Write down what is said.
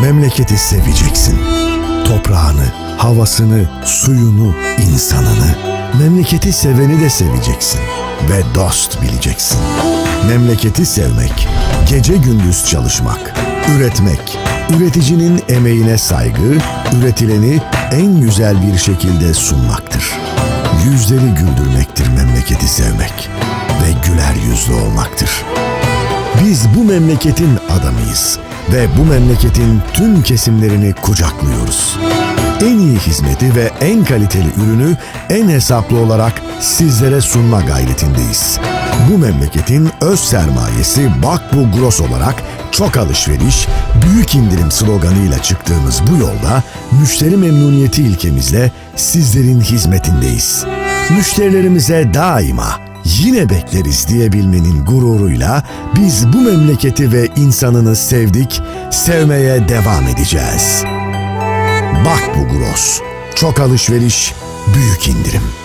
memleketi seveceksin. Toprağını, havasını, suyunu, insanını. Memleketi seveni de seveceksin ve dost bileceksin. Memleketi sevmek, gece gündüz çalışmak, üretmek, üreticinin emeğine saygı, üretileni en güzel bir şekilde sunmaktır. Yüzleri güldürmektir memleketi sevmek ve güler yüzlü olmaktır. Biz bu memleketin adamıyız ve bu memleketin tüm kesimlerini kucaklıyoruz. En iyi hizmeti ve en kaliteli ürünü en hesaplı olarak sizlere sunma gayretindeyiz. Bu memleketin öz sermayesi Bakbu Gross olarak çok alışveriş, büyük indirim sloganıyla çıktığımız bu yolda müşteri memnuniyeti ilkemizle sizlerin hizmetindeyiz. Müşterilerimize daima yine bekleriz diyebilmenin gururuyla biz bu memleketi ve insanını sevdik, sevmeye devam edeceğiz. Bak bu Gross. Çok alışveriş, büyük indirim.